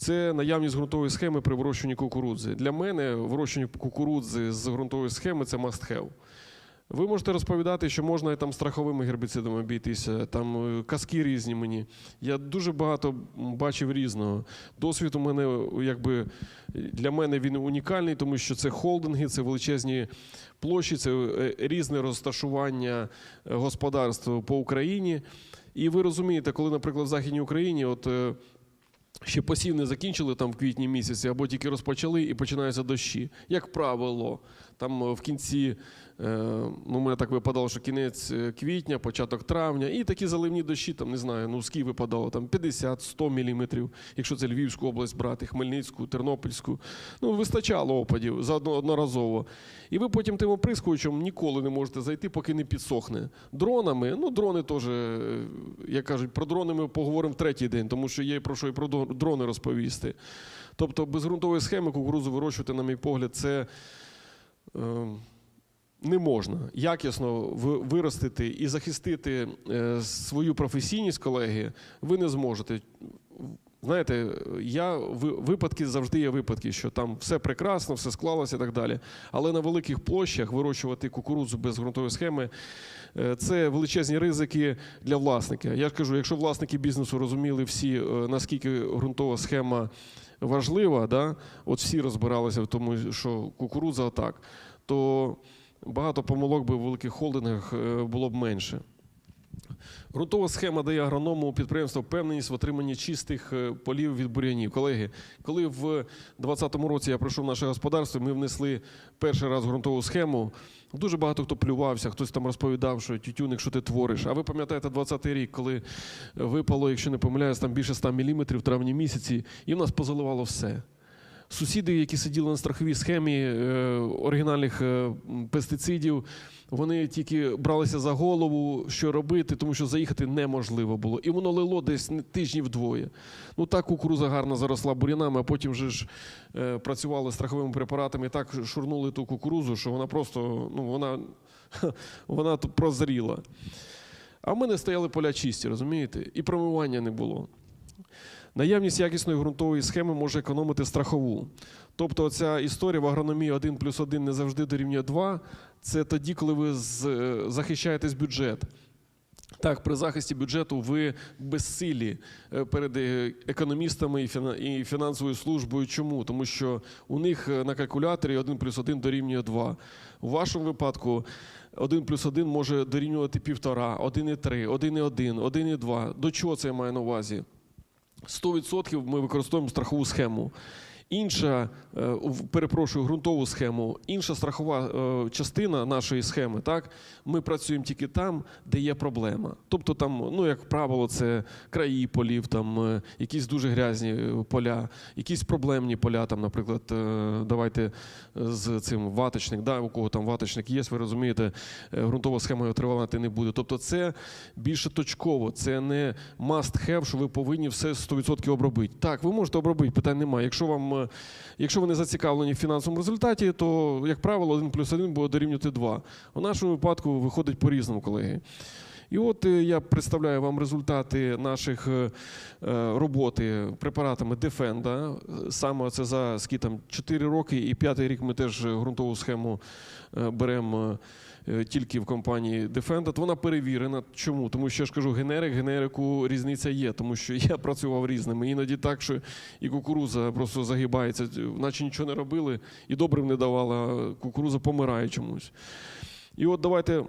це наявність ґрунтової схеми при вирощуванні кукурудзи. Для мене вирощування кукурудзи з ґрунтової схеми це must have. Ви можете розповідати, що можна там страховими гербіцидами обійтися, там е, казки різні мені. Я дуже багато бачив різного. Досвід у мене, якби для мене він унікальний, тому що це холдинги, це величезні площі, це е, різне розташування е, господарств по Україні. І ви розумієте, коли, наприклад, в Західній Україні, от. Ще посів не закінчили там в квітні місяці, або тільки розпочали і починаються дощі. Як правило, там е, в кінці, е, ну, мене так випадало, що кінець е, квітня, початок травня, і такі заливні дощі, там не знаю, ну скільки випадало, там 50-100 міліметрів, якщо це Львівську область брати, Хмельницьку, Тернопільську. Ну, вистачало опадів заодно одноразово. І ви потім тим оприскувачем ніколи не можете зайти, поки не підсохне. Дронами, ну дрони теж, як кажуть, про дрони ми поговоримо в третій день, тому що є про що і про дрони розповісти. Тобто без ґрунтової схеми кукурудзу вирощувати, на мій погляд, це. Е, Не можна якісно виростити і захистити е, свою професійність, колеги, ви не зможете. Знаєте, я випадки завжди є випадки, що там все прекрасно, все склалося і так далі. Але на великих площах вирощувати кукурудзу без ґрунтової схеми е, це величезні ризики для власника. Я ж кажу, якщо власники бізнесу розуміли всі, е, наскільки ґрунтова схема важлива, да? от всі розбиралися в тому, що кукурудза отак, то багато помилок би в великих холдингах е, було б менше. Грунтова схема дає агроному підприємству впевненість в отриманні чистих е, полів від бур'янів. Колеги, коли в 2020 році я прийшов в наше господарство, ми внесли перший раз ґрунтову схему. Дуже багато хто плювався, хтось там розповідав, що тютюник, що ти твориш. А ви пам'ятаєте 20-й рік, коли випало, якщо не помиляюсь, там більше 100 мм в травні місяці, і в нас позаливало все. Сусіди, які сиділи на страховій схемі е, оригінальних е, пестицидів, вони тільки бралися за голову, що робити, тому що заїхати неможливо було. І воно лило десь тижнів двоє. Ну так кукуруза гарно заросла бур'янами, а потім вже ж е, працювали страховими препаратами, і так шурнули ту кукурузу, що вона просто ну, вона, вона прозріла. А в мене стояли поля чисті, розумієте? І промивання не було. Наявність якісної ґрунтової схеми може економити страхову. Тобто ця історія в агрономії 1 плюс 1 не завжди дорівнює 2. Це тоді, коли ви е, захищаєтесь бюджет. Так, при захисті бюджету ви безсилі е, перед е, економістами і фінансовою службою. Чому? Тому що у них на калькуляторі 1 плюс 1 дорівнює 2. У вашому випадку 1 плюс 1 може дорівнювати 1,5, 1,3, 1,1, 1,2. До чого це я маю на увазі? 100% ми використовуємо страхову схему. Інша, е, перепрошую, ґрунтову схему, інша страхова е, частина нашої схеми, так, ми працюємо тільки там, де є проблема. Тобто там, ну, як правило, це краї полів, там е, якісь дуже грязні поля, якісь проблемні поля, там, наприклад, давайте з цим ваточник, да, у кого там ваточник є, ви розумієте, ґрунтова схема тривати не буде. Тобто це більше точково, це не must have, що ви повинні все 100% обробити. Так, ви можете обробити, питань немає. Якщо вам, якщо ви не зацікавлені в фінансовому результаті, то, як правило, 1 плюс 1 буде дорівнювати 2. У нашому випадку виходить по-різному, колеги. І от е, я представляю вам результати наших е, е, роботи препаратами Defenda. Саме це за скільки там 4 роки, і п'ятий рік ми теж ґрунтову схему е, беремо е, тільки в компанії Defendant. Вона перевірена. Чому? Тому що я ж кажу, генерик, генерику різниця є, тому що я працював різними. Іноді так, що і кукуруза просто загибається, наче нічого не робили, і добрив не давала, кукуруза помирає чомусь. І от давайте.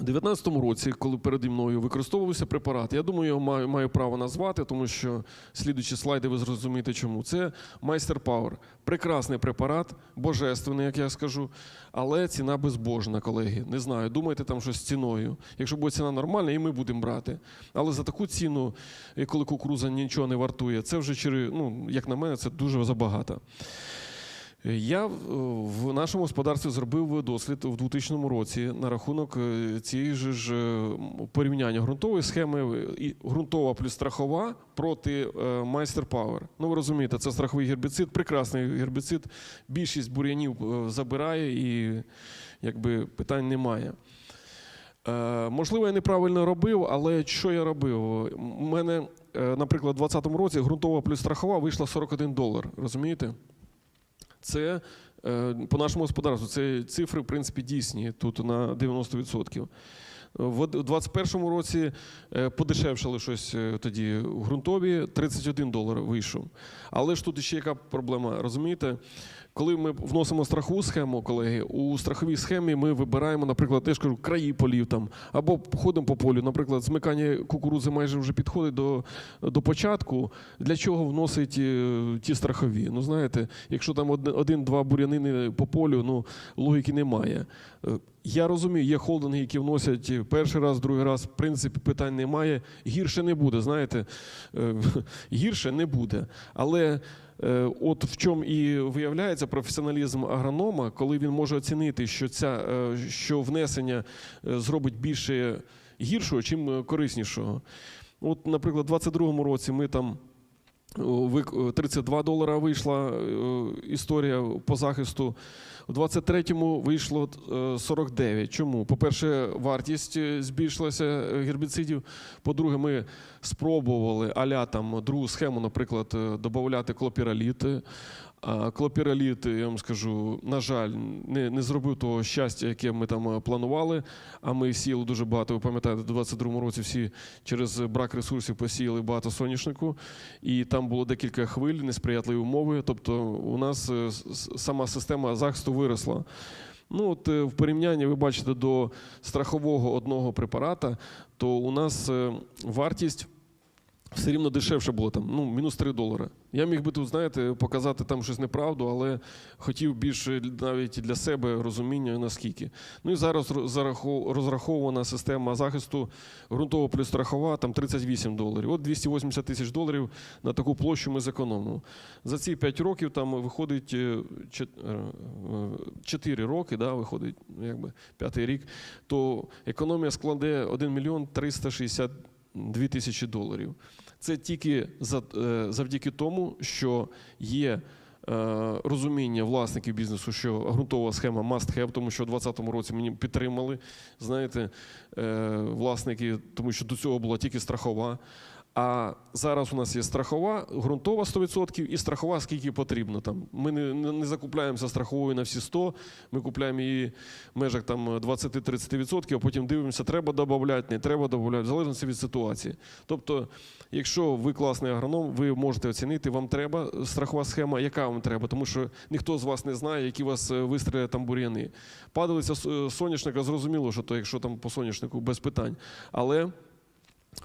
У 2019 році, коли переді мною використовувався препарат, я думаю, його маю, маю право назвати, тому що слідуючі слайди ви зрозумієте чому. Це Майстер Power. Прекрасний препарат, божественний, як я скажу, але ціна безбожна, колеги. Не знаю, думайте там щось з ціною. Якщо буде ціна нормальна, і ми будемо брати. Але за таку ціну, коли кукуруза нічого не вартує, це вже ну, як на мене, це дуже забагато. Я е, в нашому господарстві зробив дослід у 2000 році на рахунок е, цієї ж е, порівняння ґрунтової схеми і ґрунтова плюс страхова проти майстер Power. Ну ви розумієте, це страховий гербіцид, прекрасний гербіцид. Більшість бур'янів забирає і якби питань немає. Можливо, я неправильно робив, але що я робив? У мене, наприклад, у 2020 році ґрунтова плюс страхова вийшла 41 долар. Розумієте? Це е, по нашому господарству. Це цифри, в принципі, дійсні тут на 90%. В 2021 році е, подешевшали щось е, тоді в ґрунтові, 31 долар вийшов. Але ж тут ще яка проблема, розумієте? Коли ми вносимо страхову схему, колеги, у страховій схемі ми вибираємо, наприклад, теж кажу, краї полів там, або ходимо по полю. Наприклад, змикання кукурудзи майже вже підходить до, до початку. Для чого вносить е, ті страхові? Ну, знаєте, якщо там один- один-два бурянини по полю, ну логіки немає. Е, Я розумію, є холдинги, які вносять перший раз, другий раз, в принципі, питань немає. Гірше не буде, знаєте, Е, гірше не буде. Але е, от в чому і виявляється професіоналізм агронома, коли він може оцінити, що ця е, що внесення е, зробить більше гіршого, чим е, кориснішого. От, наприклад, у 22-му році ми там. О, вик- 32 долара вийшла е, історія по захисту. У 23-му вийшло е, 49. Чому? По-перше, вартість е, збільшилася е, гербіцидів. По-друге, ми спробували аля там другу схему, наприклад, е, додати клопіраліт. Клопіраліт, я вам скажу, на жаль, не, не зробив того щастя, яке ми там е, планували. А ми сіяли дуже багато. Ви пам'ятаєте, у 22-му році всі через брак ресурсів посіяли багато соняшнику, і там було декілька хвиль, несприятливі умови. Тобто, у нас е, сама система захисту виросла. Ну, от е, в порівнянні ви бачите до страхового одного препарата, то у нас вартість все рівно дешевше було там, ну, мінус 3 долари. Я міг би тут, знаєте, показати там щось неправду, але хотів більше навіть для себе розуміння наскільки. Ну і зараз розрахована система захисту ґрунтово плюс страхова, там 38 доларів. От 280 тисяч доларів на таку площу ми зекономимо. За ці 5 років там виходить е, 4 е, роки, да, виходить, якби п'ятий рік, то економія складе 1 мільйон 360 тисяч. 2000 доларів. Це тільки е, завдяки тому, що є е, розуміння власників бізнесу, що ґрунтова схема must have, тому що у 2020 році мені підтримали, знаєте, е, власники, тому що до цього була тільки страхова. А зараз у нас є страхова, ґрунтова 100% і страхова скільки потрібно. Там. Ми не, не, закупляємося страховою на всі 100, ми купуємо її в межах там 20-30%, а потім дивимося, треба додати, не треба додати, в залежності від ситуації. Тобто, якщо ви класний агроном, ви можете оцінити, вам треба страхова схема, яка вам треба, тому що ніхто з вас не знає, які вас е, вистріли там бур'яни. Падалиця с- соняшника, зрозуміло, що то, якщо там по соняшнику без питань. Але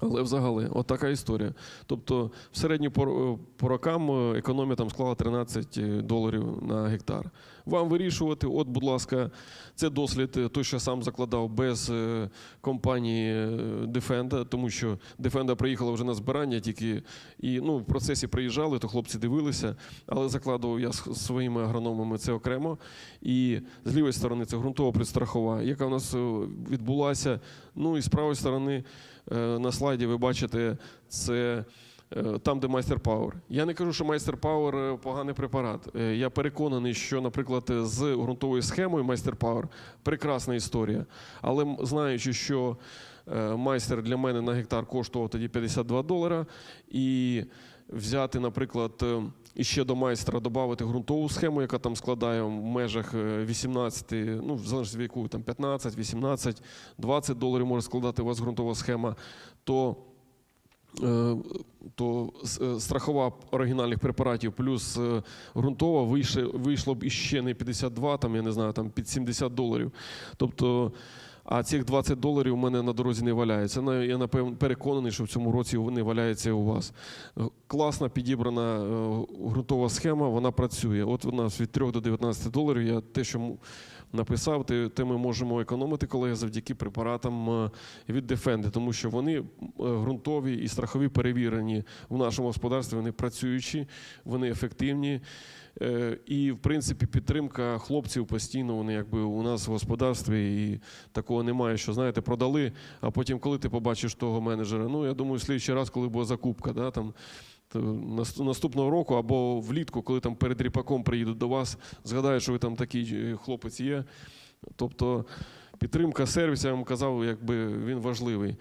але взагалі, от така історія. Тобто, в середньому по, по рокам е, економія там склала 13 доларів на гектар. Вам вирішувати, от, будь ласка, це дослід, е, той, що сам закладав без е, компанії Defenda, тому що Defenda приїхала вже на збирання тільки і ну, в процесі приїжджали, то хлопці дивилися, але закладував я з своїми агрономами це окремо. І з лівої сторони це ґрунтова предстрахова, яка у нас е, відбулася. Ну і з правої сторони на слайді ви бачите це. Е, Там, де майстер Пауер. Я не кажу, що майстер Пауер е, поганий препарат. Е, Я переконаний, що, наприклад, з ґрунтовою схемою майстер Пауер прекрасна історія. Але знаючи, що майстер для мене на гектар коштував тоді 52 долара, і взяти, наприклад, і ще до майстра додати ґрунтову схему, яка там складає в межах е, 18, ну, в залежності від яку там 15, 18, 20 доларів може складати у вас ґрунтова схема, то то е, страхова оригінальних препаратів плюс е, ґрунтова вийшло, вийшло б іще не 52, там, я не знаю, там під 70 доларів. Тобто, а цих 20 доларів у мене на дорозі не валяється. Я напевно переконаний, що в цьому році вони валяються у вас. Е, Класна підібрана е, ґрунтова схема, вона працює. От у нас від 3 до 19 доларів. Я те, що написав, те, ми можемо економити, колеги, завдяки препаратам е, від Defendi, тому що вони е, ґрунтові і страхові перевірені в нашому господарстві, вони працюючі, вони ефективні. Е, І, в принципі, підтримка хлопців постійно вони якби у нас в господарстві, і такого немає, що знаєте, продали. А потім, коли ти побачиш того менеджера, ну я думаю, слідчий раз, коли буде закупка, да, там. Нас- Наступного року або влітку, коли там перед ріпаком приїдуть до вас, згадають, що ви там такий е, хлопець є, Тобто підтримка сервісу, я вам казав, якби він важливий.